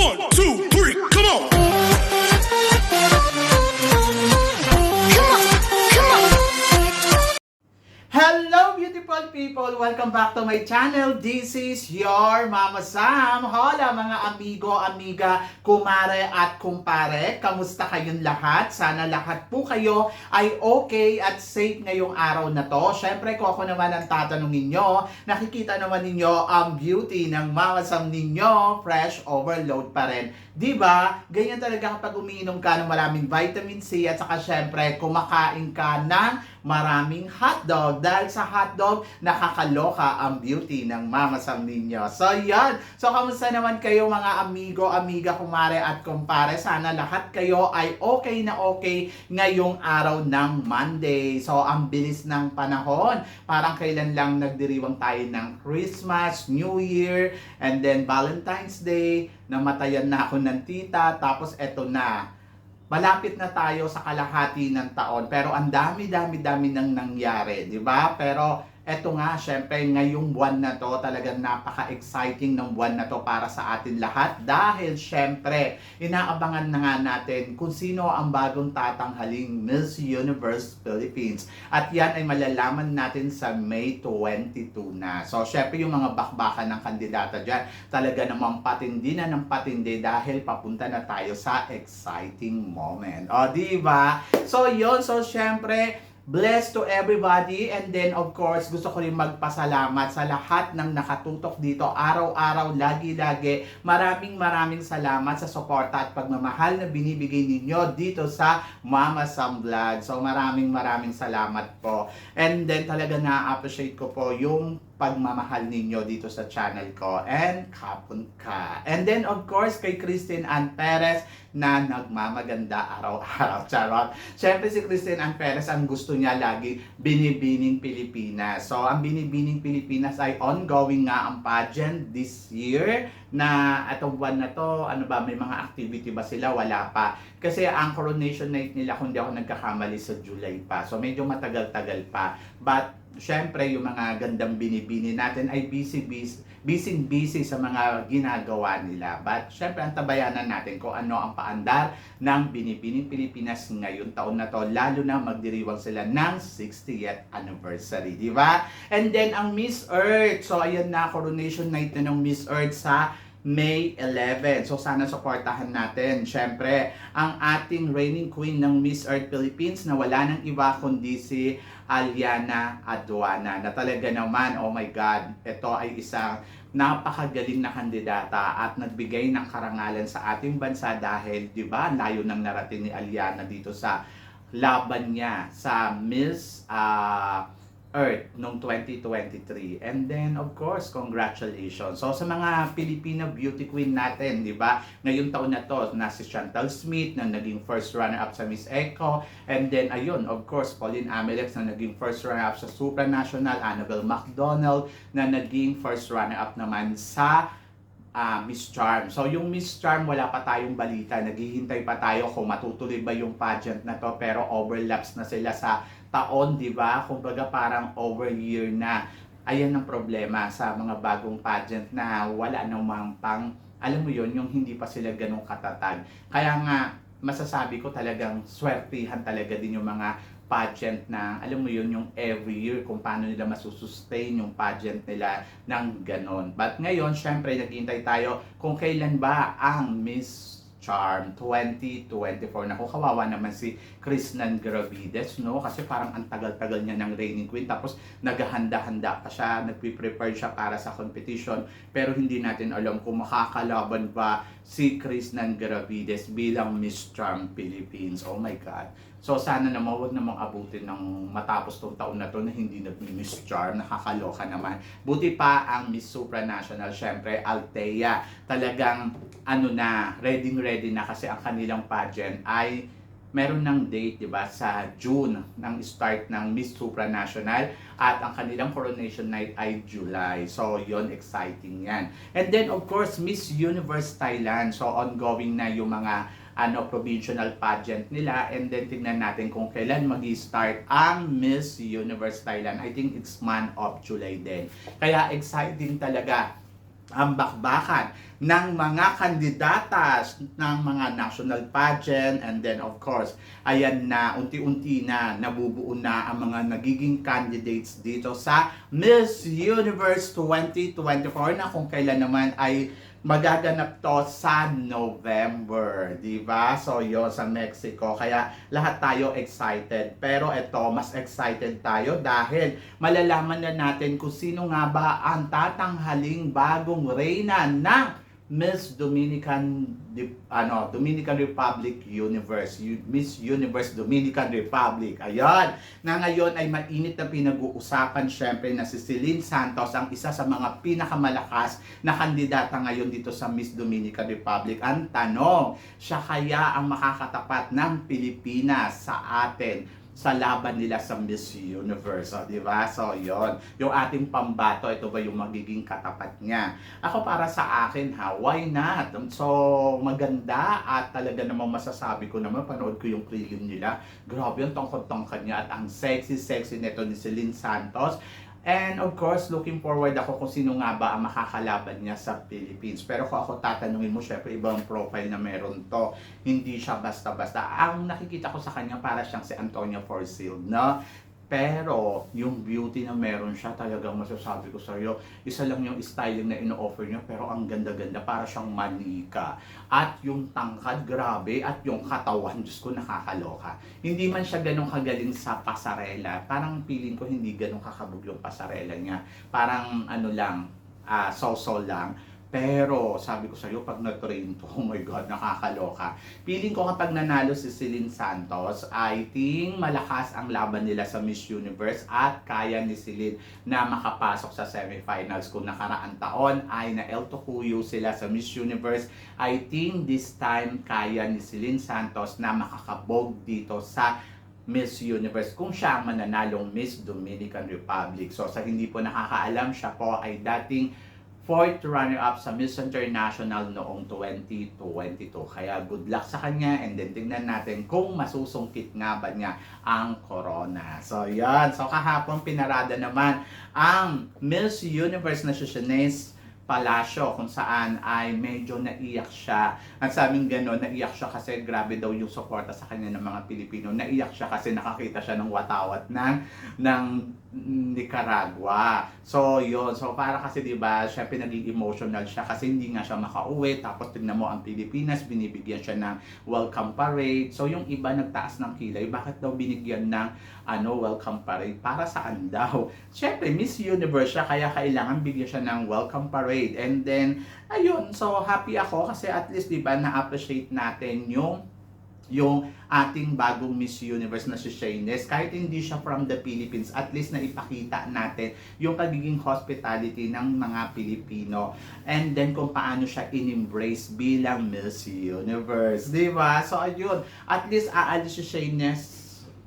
One, two, Hello people! Welcome back to my channel. This is your Mama Sam. Hola mga amigo, amiga, kumare at kumpare. Kamusta kayong lahat? Sana lahat po kayo ay okay at safe ngayong araw na to. Siyempre kung ako naman ang tatanungin nyo, nakikita naman ninyo ang beauty ng Mama Sam ninyo. Fresh overload pa rin. Ba? Ganyan talaga kapag umiinom ka ng maraming vitamin C at saka syempre kumakain ka ng maraming hotdog. Dahil sa hotdog, nakakaloka ang beauty ng Mama Sam ninyo. So, yan. So, kamusta naman kayo mga amigo, amiga, kumare at kumpare? Sana lahat kayo ay okay na okay ngayong araw ng Monday. So, ang bilis ng panahon. Parang kailan lang nagdiriwang tayo ng Christmas, New Year, and then Valentine's Day. Namatayan na ako ng tita. Tapos, eto na malapit na tayo sa kalahati ng taon pero ang dami-dami-dami nang nangyari, di ba? Pero eto nga, syempre ngayong buwan na to talagang napaka-exciting ng buwan na to para sa atin lahat dahil syempre inaabangan na nga natin kung sino ang bagong tatanghaling Miss Universe Philippines at yan ay malalaman natin sa May 22 na. So syempre yung mga bakbakan ng kandidata dyan talaga namang patindi na ng patindi dahil papunta na tayo sa exciting moment. O, di ba? So, yun. So, syempre, Blessed to everybody and then of course gusto ko rin magpasalamat sa lahat ng nakatutok dito araw-araw, lagi-lagi. Maraming maraming salamat sa suporta at pagmamahal na binibigay ninyo dito sa Mama Sam Vlog. So maraming maraming salamat po. And then talaga na-appreciate ko po yung pagmamahal ninyo dito sa channel ko and kapon ka. And then of course kay Christine Ann Perez na nagmamaganda araw-araw. Charot. Siyempre si Christine Ann Perez ang gusto niya lagi binibining Pilipinas. So ang binibining Pilipinas ay ongoing nga ang pageant this year na atong buwan na to, ano ba, may mga activity ba sila? Wala pa. Kasi ang coronation night nila, kung di ako nagkakamali sa July pa. So medyo matagal-tagal pa. But syempre yung mga gandang binibini natin ay busy busy busy sa mga ginagawa nila but syempre ang tabayanan natin kung ano ang paandar ng binibining Pilipinas ngayon taon na to lalo na magdiriwang sila ng 60th anniversary di ba and then ang Miss Earth so ayan na coronation night na ng Miss Earth sa May 11. So sana suportahan natin. Syempre, ang ating reigning queen ng Miss Earth Philippines na wala nang iba kundi si Aliana Aduana na talaga naman, oh my God, ito ay isang napakagaling na kandidata at nagbigay ng karangalan sa ating bansa dahil, di ba, layo ng narating ni Aliana dito sa laban niya sa Miss uh, Earth noong 2023. And then, of course, congratulations. So, sa mga Filipino beauty queen natin, di ba? Ngayong taon na to, na si Chantal Smith na naging first runner-up sa Miss Echo. And then, ayun, of course, Pauline Amelex na naging first runner-up sa Supranational. Annabelle McDonald na naging first runner-up naman sa uh, Miss Charm. So yung Miss Charm, wala pa tayong balita. Naghihintay pa tayo kung matutuloy ba yung pageant na to. Pero overlaps na sila sa taon, di ba? Kumbaga parang over year na. Ayan ang problema sa mga bagong pageant na wala namang pang, alam mo yon yung hindi pa sila ganun katatag. Kaya nga, masasabi ko talagang swertihan talaga din yung mga pageant na, alam mo yun, yung every year, kung paano nila masusustain yung pageant nila ng ganon. But ngayon, syempre, naghihintay tayo kung kailan ba ang Miss Charm 2024. Naku, kawawa naman si Krishnan Gravides, no? Kasi parang ang tagal-tagal niya ng reigning queen. Tapos naghahanda-handa pa siya, nagpe-prepare siya para sa competition. Pero hindi natin alam kung makakalaban ba si Krishnan Gravides bilang Miss Charm Philippines. Oh my God. So sana naman huwag namang abutin ng matapos tong taon na to na hindi nag-Miss Charm. Nakakaloka naman. Buti pa ang Miss Supranational, syempre, Althea. Talagang ano na, ready ready na kasi ang kanilang pageant ay meron ng date, di ba, sa June ng start ng Miss Supranational at ang kanilang coronation night ay July. So, yon exciting yan. And then, of course, Miss Universe Thailand. So, ongoing na yung mga ano provincial pageant nila and then tingnan natin kung kailan magi-start ang Miss Universe Thailand. I think it's month of July din. Kaya exciting talaga ang bakbakan ng mga kandidatas ng mga national pageant and then of course ayan na unti-unti na nabubuo na ang mga nagiging candidates dito sa Miss Universe 2024 na kung kailan naman ay magaganap to sa November, di ba? So, yun sa Mexico. Kaya lahat tayo excited. Pero ito, mas excited tayo dahil malalaman na natin kung sino nga ba ang tatanghaling bagong reyna ng Miss Dominican ano Dominican Republic Universe Miss Universe Dominican Republic. Ayan. Na ngayon ay mainit na pinag-uusapan syempre na si Celine Santos ang isa sa mga pinakamalakas na kandidata ngayon dito sa Miss Dominican Republic. Ang tanong siya kaya ang makakatapat ng Pilipinas sa atin sa laban nila sa Miss Universe, oh, di ba? So, yon Yung ating pambato, ito ba yung magiging katapat niya? Ako para sa akin, ha, why not? So, maganda at talaga namang masasabi ko naman, panood ko yung prelim nila. Grabe yung tongkod-tongkod niya at ang sexy-sexy nito ni Celine Santos. And of course, looking forward ako kung sino nga ba ang makakalaban niya sa Philippines. Pero kung ako tatanungin mo, syempre ibang profile na meron to. Hindi siya basta-basta. Ang nakikita ko sa kanya para siyang si Antonio Forsyth, no? Pero, yung beauty na meron siya, talagang masasabi ko sa iyo, isa lang yung styling na ino-offer niya, pero ang ganda-ganda, para siyang manika. At yung tangkad, grabe, at yung katawan, Diyos ko, nakakaloka. Hindi man siya ganun kagaling sa pasarela, parang feeling ko hindi ganun kakabog yung pasarela niya. Parang ano lang, ah so-so lang. Pero sabi ko sa iyo, pag na-train to, oh my God, nakakaloka. Feeling ko kapag nanalo si Celine Santos, I think malakas ang laban nila sa Miss Universe at kaya ni Celine na makapasok sa semifinals. Kung nakaraan taon ay na El Tocuyo sila sa Miss Universe, I think this time kaya ni Celine Santos na makakabog dito sa Miss Universe kung siya ang mananalong Miss Dominican Republic. So sa hindi po nakakaalam, siya po ay dating fourth runner-up sa Miss International noong 2022. Kaya good luck sa kanya and then tingnan natin kung masusungkit nga ba niya ang corona. So yan. So kahapon pinarada naman ang Miss Universe na si Shanice Palacio kung saan ay medyo naiyak siya. At sa amin gano'n, naiyak siya kasi grabe daw yung suporta sa kanya ng mga Pilipino. Naiyak siya kasi nakakita siya ng watawat ng, ng Nicaragua. So, yun. So, para kasi, di ba, syempre naging emotional siya kasi hindi nga siya makauwi. Tapos, tingnan mo ang Pilipinas, binibigyan siya ng welcome parade. So, yung iba nagtaas ng kilay. Bakit daw binigyan ng ano, welcome parade? Para saan daw? Syempre, Miss Universe siya, kaya kailangan bigyan siya ng welcome parade. And then, ayun, so happy ako kasi at least, di ba, na-appreciate natin yung yung ating bagong Miss Universe na si Shayness. Kahit hindi siya from the Philippines, at least na ipakita natin yung pagiging hospitality ng mga Pilipino. And then kung paano siya in-embrace bilang Miss Universe. Di ba? So ayun, at least aalis si Shayness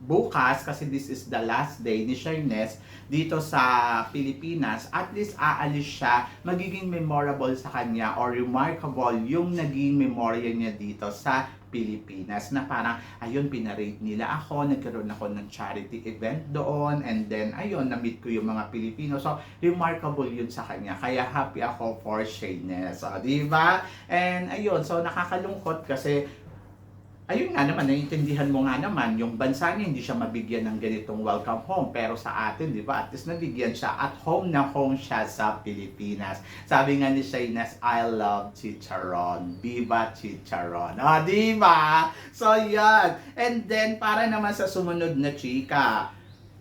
bukas kasi this is the last day ni Shayness dito sa Pilipinas, at least aalis siya, magiging memorable sa kanya or remarkable yung naging memorya niya dito sa Pilipinas na parang ayun pinarate nila ako nagkaroon ako ng charity event doon and then ayun na-meet ko yung mga Pilipino. So remarkable yun sa kanya. Kaya happy ako for Shayness so, di ba? And ayun so nakakalungkot kasi ayun nga naman, naiintindihan mo nga naman, yung bansa niya hindi siya mabigyan ng ganitong welcome home. Pero sa atin, di ba, at least nabigyan siya at home na home siya sa Pilipinas. Sabi nga ni Shaynas, I love chicharon. Viva chicharon. O, di ba? So, yan. And then, para naman sa sumunod na chika,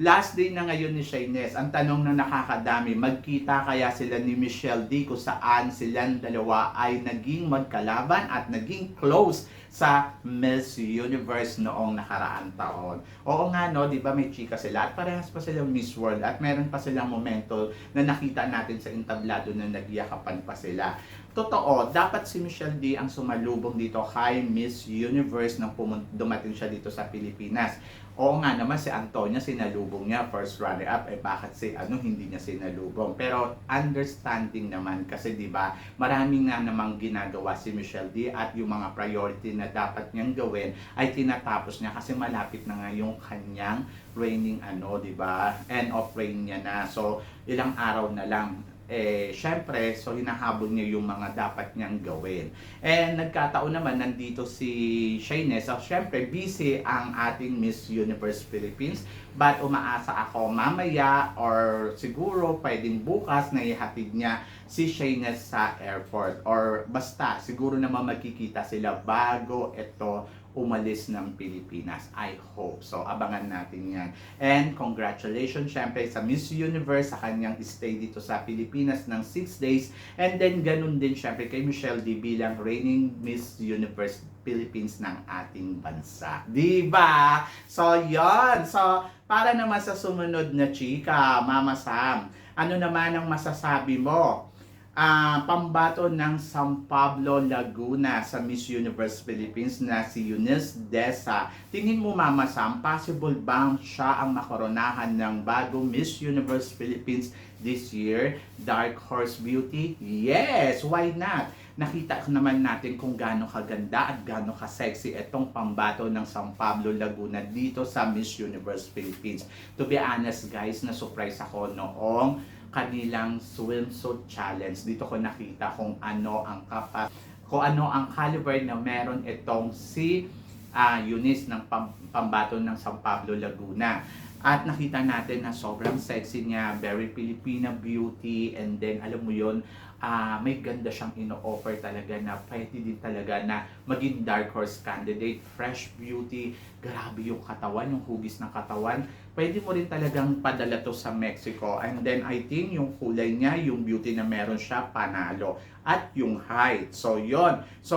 Last day na ngayon ni Shayness, ang tanong na nakakadami, magkita kaya sila ni Michelle D kung saan silang dalawa ay naging magkalaban at naging close sa Miss Universe noong nakaraan taon. Oo nga no, di ba may chika sila at parehas pa silang Miss World at meron pa silang momento na nakita natin sa entablado na nagyakapan pa sila. Totoo, dapat si Michelle D ang sumalubong dito kay Miss Universe nang dumating siya dito sa Pilipinas. Oo nga naman si Antonia sinalubong niya first runner up eh bakit si ano hindi niya sinalubong? Pero understanding naman kasi 'di ba maraming nga namang ginagawa si Michelle D at yung mga priority na dapat niyang gawin ay tinatapos niya kasi malapit na nga yung kanyang reigning ano 'di ba end of reign niya na. So ilang araw na lang eh, syempre, so hinahabol niya yung mga dapat niyang gawin. And nagkataon naman, nandito si Shayness. So, syempre, busy ang ating Miss Universe Philippines. But umaasa ako mamaya or siguro pwedeng bukas na ihatid niya si Shayness sa airport. Or basta, siguro naman magkikita sila bago ito umalis ng Pilipinas. I hope. So, abangan natin yan. And congratulations syempre sa Miss Universe sa kanyang stay dito sa Pilipinas ng 6 days. And then ganun din syempre kay Michelle D bilang reigning Miss Universe Philippines ng ating bansa. Di ba? So, yon So, para naman sa sumunod na chika, Mama Sam, ano naman ang masasabi mo? Ah pambato ng San Pablo, Laguna sa Miss Universe Philippines na si Eunice Desa. Tingin mo Mama Sam, possible bang siya ang makoronahan ng bagong Miss Universe Philippines this year? Dark Horse Beauty? Yes! Why not? Nakita naman natin kung gaano kaganda at gaano ka-sexy itong pambato ng San Pablo, Laguna dito sa Miss Universe Philippines. To be honest guys, na-surprise ako noong kanilang swimsuit challenge. Dito ko nakita kung ano ang kapa kung ano ang caliber na meron itong si ah, Eunice ng pam- pambato ng San Pablo, Laguna. At nakita natin na sobrang sexy niya, very Filipina beauty, and then alam mo yon ah, may ganda siyang ino-offer talaga na pwede din talaga na maging dark horse candidate, fresh beauty, grabe yung katawan, yung hugis ng katawan. Pwede mo rin talagang padala to sa Mexico. And then I think yung kulay niya, yung beauty na meron siya, panalo. At yung height. So yon So,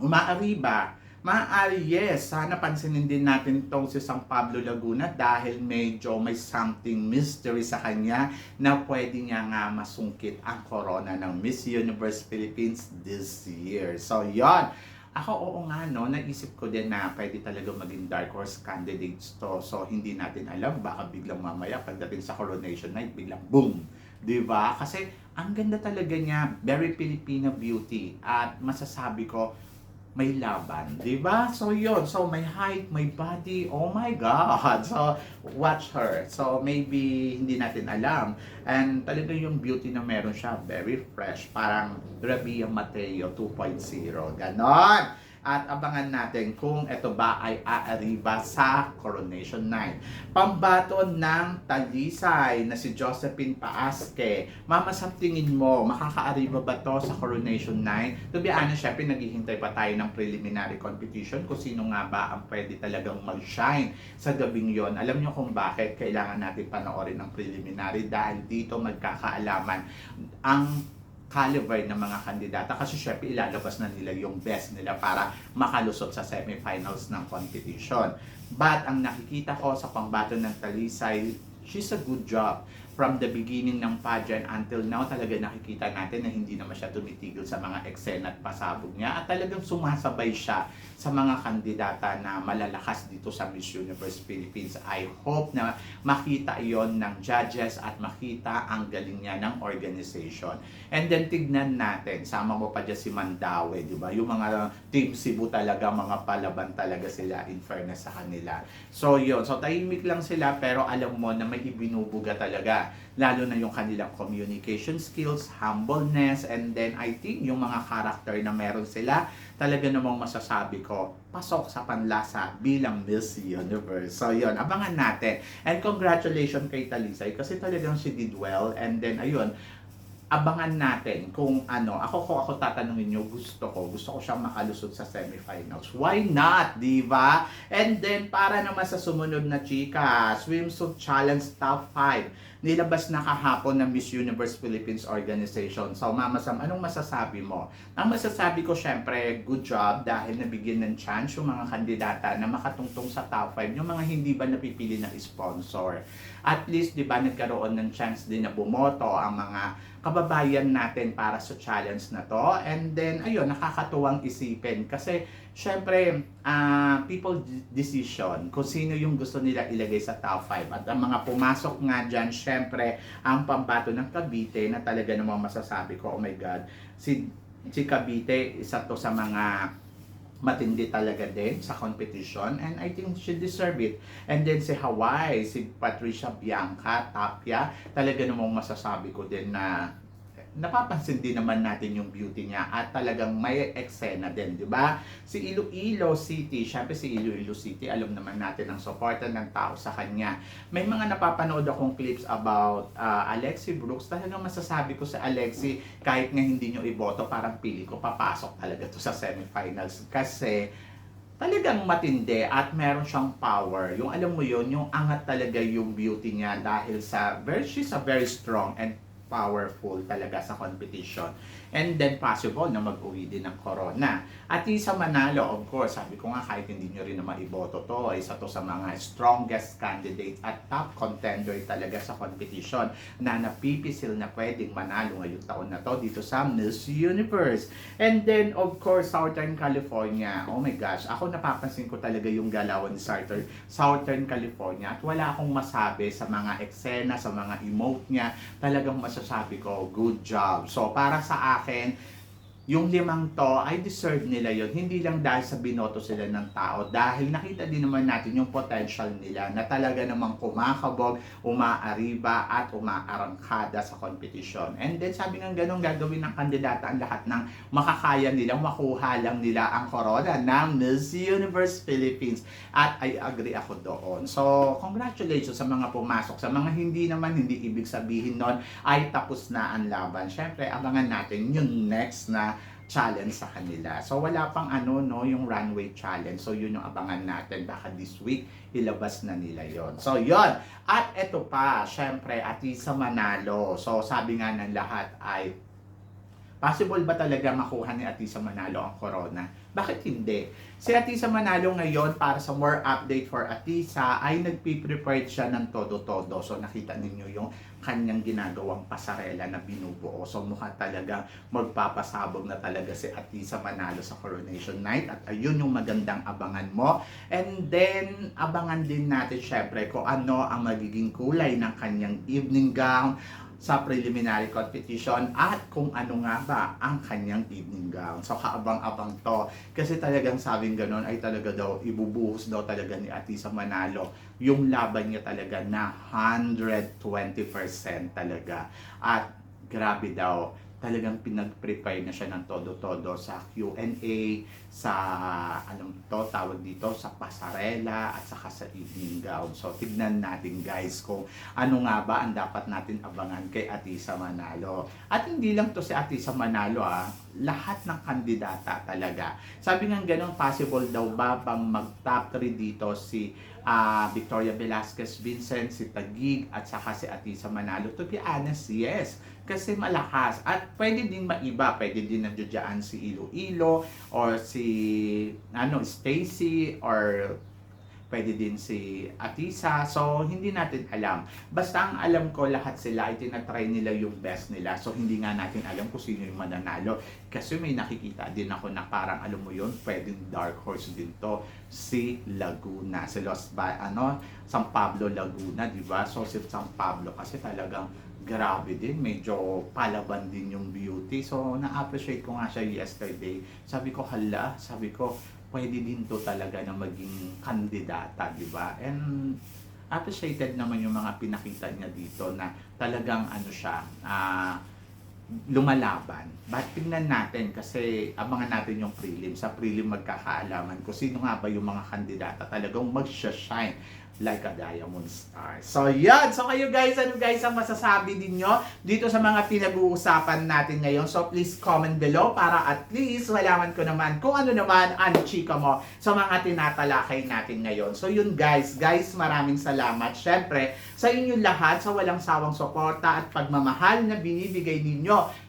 umaari ba? Maaari, yes. Sana pansinin din natin itong si San Pablo Laguna dahil medyo may something mystery sa kanya na pwede niya nga masungkit ang corona ng Miss Universe Philippines this year. So, yon Ako, oo nga, no, naisip ko din na pwede talaga maging dark horse candidates to. So, hindi natin alam, baka biglang mamaya pagdating sa coronation night, biglang boom! Di ba? Kasi, ang ganda talaga niya, very Filipino beauty. At masasabi ko, may laban, 'di ba? So 'yon. So may height, may body. Oh my god. So watch her. So maybe hindi natin alam. And talaga yung beauty na meron siya, very fresh, parang Rabia Mateo 2.0. Ganon. At abangan natin kung ito ba ay aariba sa Coronation Night. Pambato ng Talisay na si Josephine Paaske. Mama, sa tingin mo, makakaariba ba to sa Coronation Night? To be honest, syempre naghihintay pa tayo ng preliminary competition kung sino nga ba ang pwede talagang mag-shine sa gabing yon. Alam niyo kung bakit kailangan natin panoorin ng preliminary dahil dito magkakaalaman ang caliber ng mga kandidata kasi syempre ilalabas na nila yung best nila para makalusot sa semifinals ng competition. But ang nakikita ko sa pambato ng Talisay, she's a good job. From the beginning ng pageant until now, talaga nakikita natin na hindi naman siya tumitigil sa mga eksena at pasabog niya at talagang sumasabay siya sa mga kandidata na malalakas dito sa Miss Universe Philippines. I hope na makita yon ng judges at makita ang galing niya ng organization. And then tignan natin, sama mo pa dyan si Mandawe, di ba? Yung mga Team Cebu talaga, mga palaban talaga sila in fairness sa kanila. So yun, so tahimik lang sila pero alam mo na may ibinubuga talaga. Lalo na yung kanilang communication skills, humbleness, and then I think yung mga character na meron sila, talaga namang masasabi ko, pasok sa panlasa bilang Miss Universe. So yun, abangan natin. And congratulations kay Talisay kasi talagang she did well. And then ayun, abangan natin kung ano, ako ko ako tatanungin nyo, gusto ko, gusto ko siyang makalusot sa semifinals. Why not, di ba? And then, para naman sa sumunod na chika, swimsuit challenge top 5, nilabas na kahapon ng Miss Universe Philippines Organization. So, Mama Sam, anong masasabi mo? Ang masasabi ko, syempre, good job dahil nabigyan ng chance yung mga kandidata na makatungtong sa top 5, yung mga hindi ba napipili ng sponsor. At least, di ba, nagkaroon ng chance din na bumoto ang mga kababayan natin para sa challenge na to. And then, ayun, nakakatuwang isipin. Kasi, syempre, ah, people de- decision kung sino yung gusto nila ilagay sa top 5. At ang mga pumasok nga dyan, syempre, ang pambato ng Cavite na talaga namang masasabi ko, oh my God, si, si Cavite, isa to sa mga matindi talaga din sa competition and I think she deserve it. And then si Hawaii, si Patricia Bianca, Tapia, talaga namang masasabi ko din na napapansin din naman natin yung beauty niya at talagang may eksena din, di ba? Si Iloilo City, syempre si Iloilo City, alam naman natin ang suporta ng tao sa kanya. May mga napapanood akong clips about uh, Alexi Brooks. Talagang masasabi ko sa Alexi, kahit nga hindi nyo iboto, parang pili ko, papasok talaga to sa semifinals. Kasi talagang matindi at meron siyang power. Yung alam mo yun, yung angat talaga yung beauty niya dahil sa, very, she's a very strong and powerful talaga sa competition. And then possible na mag-uwi din ng corona. At isa manalo, of course, sabi ko nga kahit hindi nyo rin na maiboto to, isa to sa mga strongest candidate at top contender talaga sa competition na napipisil na pwedeng manalo ngayong taon na to dito sa Miss Universe. And then, of course, Southern California. Oh my gosh, ako napapansin ko talaga yung galawan ni Southern, Southern California at wala akong masabi sa mga eksena, sa mga emote niya. Talagang masasabi ko, good job. So, para sa akin, And. Yung limang to, ay deserve nila yon Hindi lang dahil sa binoto sila ng tao. Dahil nakita din naman natin yung potential nila na talaga namang kumakabog, umaariba at umaarangkada sa competition. And then sabi nga ganun gagawin ng kandidata ang lahat ng makakaya nilang makuha lang nila ang corona ng Miss Universe Philippines. At I agree ako doon. So, congratulations sa mga pumasok. Sa mga hindi naman, hindi ibig sabihin nun ay tapos na ang laban. Siyempre, abangan natin yung next na challenge sa kanila. So wala pang ano no, yung runway challenge. So yun yung abangan natin baka this week ilabas na nila yon. So yon. At eto pa, syempre Atisa Manalo. So sabi nga ng lahat ay Possible ba talaga makuha ni Atisa Manalo ang corona? Bakit hindi? Si Atisa Manalo ngayon para sa more update for Atisa ay nagpiprepare siya ng todo-todo. So nakita ninyo yung kanyang ginagawang pasarela na binubuo. So mukha talaga magpapasabog na talaga si Atisa Manalo sa Coronation Night at ayun yung magandang abangan mo. And then abangan din natin syempre kung ano ang magiging kulay ng kanyang evening gown sa preliminary competition at kung ano nga ba ang kanyang evening gown. So kaabang-abang to. Kasi talagang sabing ganun ay talaga daw ibubuhos daw talaga ni Atisa Manalo yung laban niya talaga na 120% talaga. At grabe daw, talagang pinag-prepare na siya ng todo-todo sa Q&A, sa anong to tawag dito, sa pasarela at saka sa evening gown. So tignan natin guys kung ano nga ba ang dapat natin abangan kay Atisa Manalo. At hindi lang to si Atisa Manalo ah, lahat ng kandidata talaga. Sabi nga ganun, possible daw ba bang mag-top 3 dito si ah, Victoria Velasquez Vincent, si Tagig at saka si Atisa Manalo. To be honest, yes. Kasi malakas. At pwede din maiba. Pwede din nandiyan si Iloilo or si ano Stacy or pwede din si Atisa. So hindi natin alam. Basta ang alam ko lahat sila ay tinatry nila yung best nila. So hindi nga natin alam kung sino yung mananalo. Kasi may nakikita din ako na parang alam mo yun pwedeng dark horse din to. Si Laguna si Los ba ano San Pablo Laguna di ba? So si San Pablo kasi talagang grabe din, medyo palaban din yung beauty. So, na-appreciate ko nga siya yesterday. Sabi ko, hala, sabi ko, pwede din to talaga na maging kandidata, di ba? And appreciated naman yung mga pinakita niya dito na talagang ano siya, ah, lumalaban. But tingnan natin kasi abangan natin yung prelim. Sa prelim magkakaalaman kung sino nga ba yung mga kandidata talagang magsha-shine like a diamond star. So, yan. So, kayo guys, ano guys ang masasabi ninyo dito sa mga pinag-uusapan natin ngayon? So, please comment below para at least malaman ko naman kung ano naman ang chika mo sa mga tinatalakay natin ngayon. So, yun guys. Guys, maraming salamat. Syempre, sa inyo lahat, sa walang sawang suporta at pagmamahal na binibigay ninyo.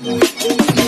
Thank you.